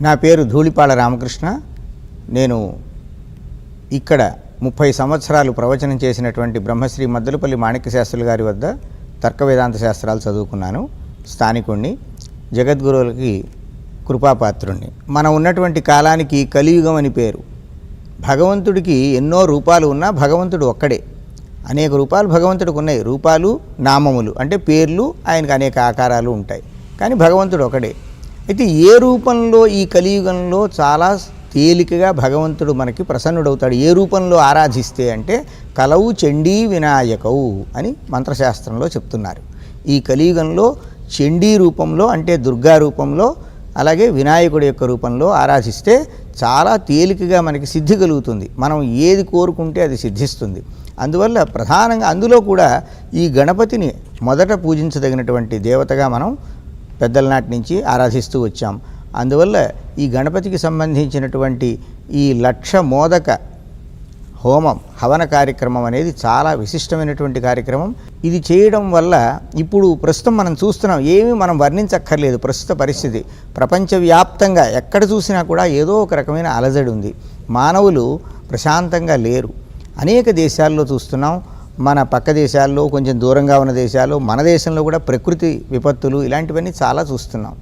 నా పేరు ధూళిపాళ రామకృష్ణ. నేను ఇక్కడ ముప్పై సంవత్సరాలు ప్రవచనం చేసినటువంటి బ్రహ్మశ్రీ మద్దలపల్లి మాణిక్య శాస్త్రులు గారి వద్ద తర్క వేదాంత శాస్త్రాలు చదువుకున్నాను స్థానికుణ్ణి జగద్గురువులకి కృపాపాత్రుణ్ణి. మనం ఉన్నటువంటి కాలానికి కలియుగం అని పేరు. భగవంతుడికి ఎన్నో రూపాలు ఉన్నా భగవంతుడు ఒక్కడే. అనేక రూపాలు భగవంతుడికి ఉన్నాయి. రూపాలు నామములు అంటే పేర్లు ఆయనకు అనేక ఆకారాలు ఉంటాయి. కానీ భగవంతుడు ఒకడే. అయితే ఏ రూపంలో ఈ కలియుగంలో చాలా తేలికగా భగవంతుడు మనకి ప్రసన్నుడవుతాడు? ఏ రూపంలో ఆరాధిస్తే అంటే కలవు చండీ వినాయకవు అని మంత్రశాస్త్రంలో చెప్తున్నారు. ఈ కలియుగంలో చండీ రూపంలో అంటే దుర్గా రూపంలో అలాగే వినాయకుడి యొక్క రూపంలో ఆరాధిస్తే చాలా తేలికగా మనకి సిద్ధి కలుగుతుంది. మనం ఏది కోరుకుంటే అది సిద్ధిస్తుంది. అందువల్ల ప్రధానంగా అందులో కూడా ఈ గణపతిని మొదట పూజించదగినటువంటి దేవతగా మనం పెద్దల నాటి నుంచి ఆరాధిస్తూ వచ్చాం. అందువల్ల ఈ గణపతికి సంబంధించినటువంటి ఈ లక్ష మోదక హోమం హవన కార్యక్రమం అనేది చాలా విశిష్టమైనటువంటి కార్యక్రమం. ఇది చేయడం వల్ల ఇప్పుడు ప్రస్తుతం మనం చూస్తున్నాం ఏమీ మనం వర్ణించక్కర్లేదు ప్రస్తుత పరిస్థితి. ప్రపంచవ్యాప్తంగా ఎక్కడ చూసినా కూడా ఏదో ఒక రకమైన అలజడి ఉంది. మానవులు ప్రశాంతంగా లేరు. అనేక దేశాల్లో చూస్తున్నాం మన పక్క దేశాల్లో కొంచెం దూరంగా ఉన్న దేశాలు మన దేశంలో కూడా ప్రకృతి విపత్తులు ఇలాంటివన్నీ చాలా చూస్తున్నాం.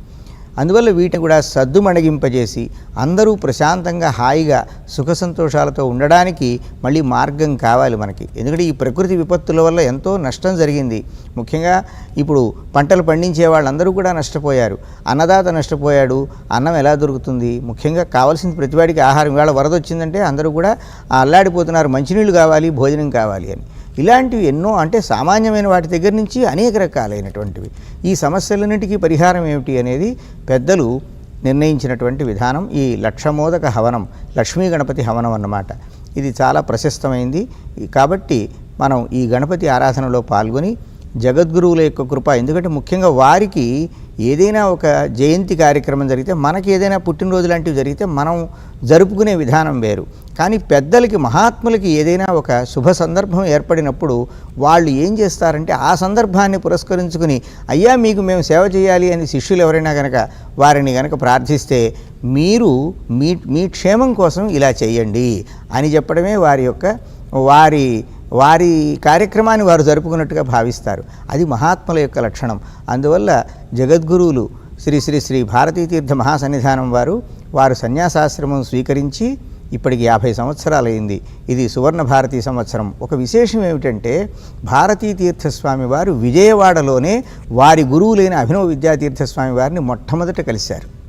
అందువల్ల వీటిని కూడా సద్దుమణగింపజేసి అందరూ ప్రశాంతంగా హాయిగా సుఖ సంతోషాలతో ఉండడానికి మళ్ళీ మార్గం కావాలి మనకి. ఎందుకంటే ఈ ప్రకృతి విపత్తుల వల్ల ఎంతో నష్టం జరిగింది. ముఖ్యంగా ఇప్పుడు పంటలు పండించే వాళ్ళందరూ కూడా నష్టపోయారు. అన్నదాత నష్టపోయాడు. అన్నం ఎలా దొరుకుతుంది? ముఖ్యంగా కావాల్సిన ప్రతివాడికి ఆహారం. ఇవాళ వరద వచ్చిందంటే అందరూ కూడా అల్లాడిపోతున్నారు. మంచినీళ్ళు కావాలి భోజనం కావాలి అని. ఇలాంటివి ఎన్నో అంటే సామాన్యమైన వాటి దగ్గర నుంచి అనేక రకాలైనటువంటివి. ఈ సమస్యలన్నింటికీ పరిహారం ఏమిటి అనేది పెద్దలు నిర్ణయించినటువంటి విధానం ఈ లక్షమోదక హవనం లక్ష్మీ గణపతి హవనం అన్నమాట. ఇది చాలా ప్రశస్తమైంది. కాబట్టి మనం ఈ గణపతి ఆరాధనలో పాల్గొని జగద్గురువుల యొక్క కృప ఎందుకంటే ముఖ్యంగా వారికి ఏదైనా ఒక జయంతి కార్యక్రమం జరిగితే మనకి ఏదైనా పుట్టినరోజు లాంటివి జరిగితే మనం జరుపుకునే విధానం వేరు. కానీ పెద్దలకి మహాత్ములకి ఏదైనా ఒక శుభ సందర్భం ఏర్పడినప్పుడు వాళ్ళు ఏం చేస్తారంటే ఆ సందర్భాన్ని పురస్కరించుకుని అయ్యా మీకు మేము సేవ చేయాలి అని శిష్యులు ఎవరైనా కనుక వారిని కనుక ప్రార్థిస్తే మీరు మీ మీ క్షేమం కోసం ఇలా చేయండి అని చెప్పడమే వారి యొక్క వారి వారి కార్యక్రమాన్ని వారు జరుపుకున్నట్టుగా భావిస్తారు. అది మహాత్ముల యొక్క లక్షణం. అందువల్ల జగద్గురువులు శ్రీ శ్రీ శ్రీ భారతీ తీర్థ మహాసన్నిధానం వారు వారు సన్యాసాశ్రమం స్వీకరించి ఇప్పటికి యాభై సంవత్సరాలైంది. ఇది సువర్ణ భారతీ సంవత్సరం. ఒక విశేషం ఏమిటంటే భారతీ తీర్థస్వామి వారు విజయవాడలోనే వారి గురువులైన అభినవ విద్యాతీర్థస్వామి వారిని మొట్టమొదట కలిశారు.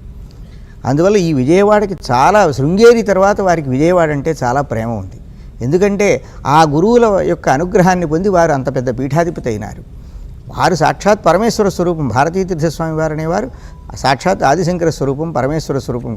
అందువల్ల ఈ విజయవాడకి చాలా శృంగేరి తర్వాత వారికి విజయవాడ అంటే చాలా ప్రేమ ఉంది. ఎందుకంటే ఆ గురువుల యొక్క అనుగ్రహాన్ని పొంది వారు అంత పెద్ద పీఠాధిపతి అయినారు. వారు సాక్షాత్ పరమేశ్వర స్వరూపం భారతీయ తీర్థస్వామి వారు అనేవారు సాక్షాత్ ఆదిశంకర స్వరూపం పరమేశ్వర స్వరూపం